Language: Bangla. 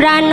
প্রাণ